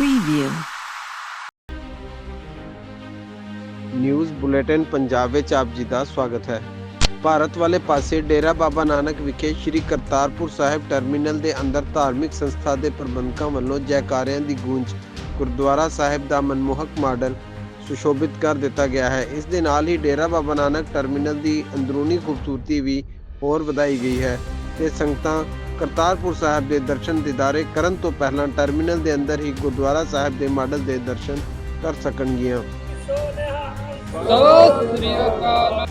preview. News bulletin Punjab ਵਿੱਚ ਆਪ ਜੀ ਦਾ ਸਵਾਗਤ ਹੈ। ਭਾਰਤ ਵਾਲੇ ਪਾਸੇ ਡੇਰਾ ਬਾਬਾ ਨਾਨਕ ਵਿਖੇ ਸ੍ਰੀ ਕਰਤਾਰਪੁਰ ਸਾਹਿਬ ਟਰਮੀਨਲ ਦੇ ਅੰਦਰ ਧਾਰਮਿਕ ਸੰਸਥਾ ਦੇ ਪ੍ਰਬੰਧਕਾਂ ਵੱਲੋਂ ਜੈਕਾਰਿਆਂ ਦੀ ਗੂੰਜ, ਗੁਰਦੁਆਰਾ ਸਾਹਿਬ ਦਾ ਮਨਮੋਹਕ ਮਾਡਲ ਸੁਸ਼ੋਭਿਤ ਕਰ ਦਿੱਤਾ ਗਿਆ ਹੈ। ਇਸ ਦੇ ਨਾਲ ਹੀ ਡੇਰਾ ਬਾਬਾ ਨਾਨਕ ਟਰਮੀਨਲ ਦੀ ਅੰਦਰੂਨੀ ਖੂਬਸੂਰਤੀ ਵੀ ਹੋਰ ਵਧਾਈ ਗਈ ਹੈ ਤੇ ਸੰਗਤਾਂ ਕਰਤਾਰਪੁਰ ਸਾਹਿਬ ਦੇ ਦਰਸ਼ਨ ਦਿਦਾਰੇ ਕਰਨ ਤੋਂ ਪਹਿਲਾਂ ਟਰਮੀਨਲ ਦੇ ਅੰਦਰ ਹੀ ਗੁਰਦੁਆਰਾ ਸਾਹਿਬ ਦੇ ਮਾਡਲ ਦੇ ਦਰਸ਼ਨ ਕਰ ਸਕਣਗੀਆਂ। ਸਤਿ ਸ੍ਰੀ ਅਕਾਲ।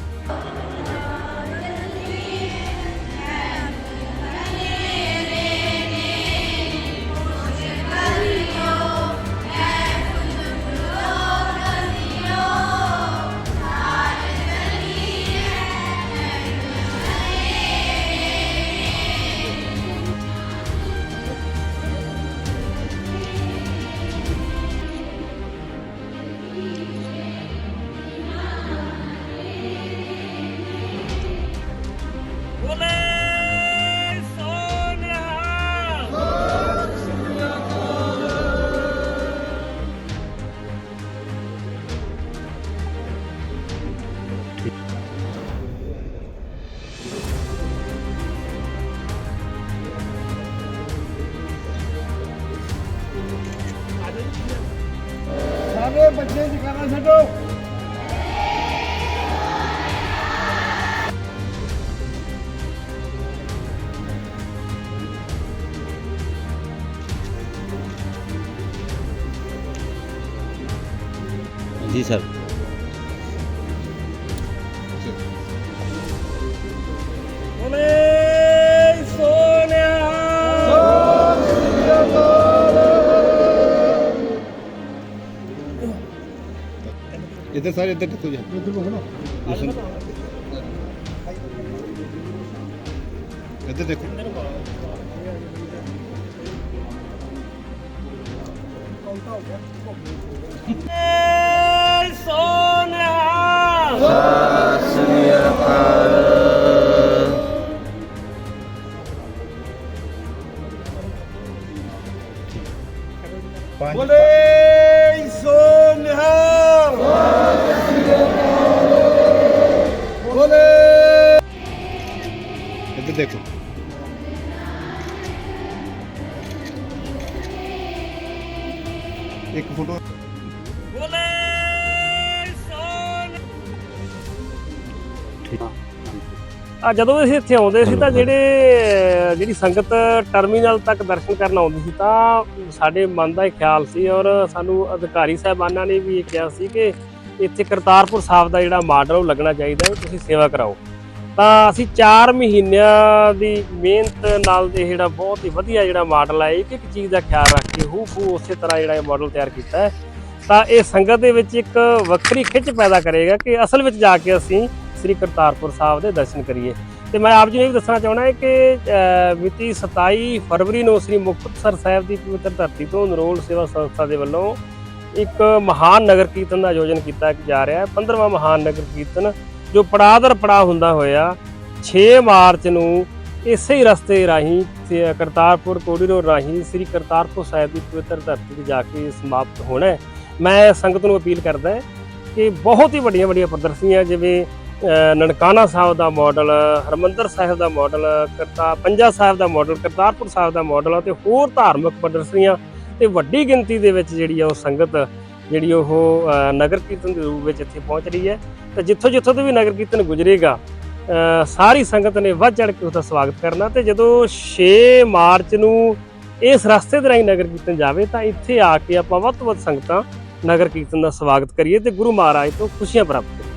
ਸਾਰੇ ਬੱਚੇ ਜਗਾਣਾ ਛੱਡੋ। জি স্যার इधर सारे इधर तो जा इधर देखो ना इधर देखो कौन था हो गया ਸੋਨਿਆ ਸਤਿ ਅਕਾਲ ਬੋਲੇ ਸੋਨਿਆ ਬੋਲੇ ਇੱਧਰ ਦੇਖੋ ਇੱਕ ਫੋਟੋ ਆ ਜਦੋਂ ਅਸੀਂ ਇੱਥੇ ਆਉਂਦੇ ਸੀ ਤਾਂ ਜਿਹੜੇ ਜਿਹੜੀ ਸੰਗਤ ਟਰਮੀਨਲ ਤੱਕ ਦਰਸ਼ਨ ਕਰਨ ਆਉਂਦੀ ਸੀ ਤਾਂ ਸਾਡੇ ਮਨ ਦਾ ਇਹ ਖਿਆਲ ਸੀ ਔਰ ਸਾਨੂੰ ਅਧਿਕਾਰੀ ਸਾਹਿਬਾਨਾਂ ਨੇ ਵੀ ਇਹ ਕਿਹਾ ਸੀ ਕਿ ਇੱਥੇ ਕਰਤਾਰਪੁਰ ਸਾਹਿਬ ਦਾ ਜਿਹੜਾ ਮਾਡਲ ਉਹ ਲੱਗਣਾ ਚਾਹੀਦਾ ਹੈ ਤੁਸੀਂ ਸੇਵਾ ਕਰਾਓ। ਤਾਂ ਅਸੀਂ 4 ਮਹੀਨਿਆਂ ਦੀ ਮਿਹਨਤ ਨਾਲ ਇਹ ਜਿਹੜਾ ਬਹੁਤ ਹੀ ਵਧੀਆ ਜਿਹੜਾ ਮਾਡਲ ਹੈ ਇੱਕ ਇੱਕ ਚੀਜ਼ ਦਾ ਖਿਆਲ ਰੱਖ ਕੇ ਹੂ ਹੂ ਉਸੇ ਤਰ੍ਹਾਂ ਜਿਹੜਾ ਇਹ ਮਾਡਲ ਤਿਆਰ ਕੀਤਾ ਹੈ। ਤਾਂ ਇਹ ਸੰਗਤ ਦੇ ਵਿੱਚ ਇੱਕ ਵੱਖਰੀ ਖਿੱਚ ਪੈਦਾ ਕਰੇਗਾ ਕਿ ਅਸਲ ਵਿੱਚ ਜਾ ਕੇ ਅਸੀਂ ਸ੍ਰੀ ਕਰਤਾਰਪੁਰ ਸਾਹਿਬ ਦੇ ਦਰਸ਼ਨ ਕਰੀਏ। ਤੇ ਮੈਂ ਆਪ ਜੀ ਨੂੰ ਇਹ ਵੀ ਦੱਸਣਾ ਚਾਹਣਾ ਹੈ ਕਿ ਅਹ, ਮਿਤੀ 27 ਫਰਵਰੀ ਨੂੰ ਸ੍ਰੀ ਮੁਕਤਸਰ ਸਾਹਿਬ ਦੀ ਪਵਿੱਤਰ ਧਰਤੀ ਤੋਂ ਨਰੋਲ ਸੇਵਾ ਸੰਸਥਾ ਦੇ ਵੱਲੋਂ ਇੱਕ ਮਹਾਨ ਨਗਰ ਕੀਰਤਨ ਦਾ ਆਯੋਜਨ ਕੀਤਾ ਜਾ ਰਿਹਾ ਹੈ। 15ਵਾਂ ਮਹਾਨ ਨਗਰ ਕੀਰਤਨ ਜੋ ਪੜਾਅ ਦਰ ਪੜਾਅ ਹੁੰਦਾ ਹੋਇਆ 6 ਮਾਰਚ ਨੂੰ ਇਸੇ ਹੀ ਰਸਤੇ ਰਾਹੀਂ ਕਰਤਾਰਪੁਰ ਕੋਰੀਡੋਰ ਰਾਹੀਂ ਸ੍ਰੀ ਕਰਤਾਰਪੁਰ ਸਾਹਿਬ ਦੀ ਪਵਿੱਤਰ ਧਰਤੀ ਤੇ ਜਾ ਕੇ ਸਮਾਪਤ ਹੋਣਾ ਹੈ। ਮੈਂ ਸੰਗਤ ਨੂੰ ਅਪੀਲ ਕਰਦਾ ਕਿ ਬਹੁਤ ਹੀ ਵੱਡੀਆਂ ਵੱਡੀਆਂ ਪ੍ਰਦਰਸ਼ਨੀਆਂ ਜਿਵੇਂ ਨਨਕਾਣਾ ਸਾਹਿਬ ਦਾ ਮਾਡਲ ਹਰਮੰਦਰ ਸਾਹਿਬ ਦਾ ਮਾਡਲ ਕਰਤਾ ਪੰਜਾ ਸਾਹਿਬ ਦਾ ਮਾਡਲ ਕਰਤਾਰਪੁਰ ਸਾਹਿਬ ਦਾ ਮਾਡਲ ਅਤੇ ਹੋਰ ਧਾਰਮਿਕ ਪ੍ਰਦਰਸ਼ਨੀਆਂ ਤੇ ਵੱਡੀ ਗਿਣਤੀ ਦੇ ਵਿੱਚ ਜਿਹੜੀ ਆ ਉਹ ਸੰਗਤ, ਜਿਹੜੀ ਉਹ ਨਗਰ ਕੀਰਤਨ ਦੇ ਰੂਪ ਵਿੱਚ ਇੱਥੇ ਪਹੁੰਚ ਰਹੀ ਹੈ। ਤਾਂ ਜਿੱਥੋਂ ਜਿੱਥੋਂ ਤੋਂ ਵੀ ਨਗਰ ਕੀਰਤਨ ਗੁਜ਼ਰੇਗਾ ਸਾਰੀ ਸੰਗਤ ਨੇ ਵੱਧ ਚੜ ਕੇ ਉਹਦਾ ਸਵਾਗਤ ਕਰਨਾ ਤੇ ਜਦੋਂ 6 ਮਾਰਚ ਨੂੰ ਇਸ ਰਸਤੇ ਦੇ ਰਾਹੀਂ ਨਗਰ ਕੀਰਤਨ ਜਾਵੇ ਤਾਂ ਇੱਥੇ ਆ ਕੇ ਆਪਾਂ ਵੱਧ ਤੋਂ ਵੱਧ ਸੰਗਤਾਂ ਨਗਰ ਕੀਰਤਨ ਦਾ ਸਵਾਗਤ ਕਰੀਏ ਤੇ ਗੁਰੂ ਮਹਾਰਾਜ ਤੋਂ ਖੁਸ਼ੀਆਂ ਪ੍ਰਾਪਤ ਕਰੀਏ।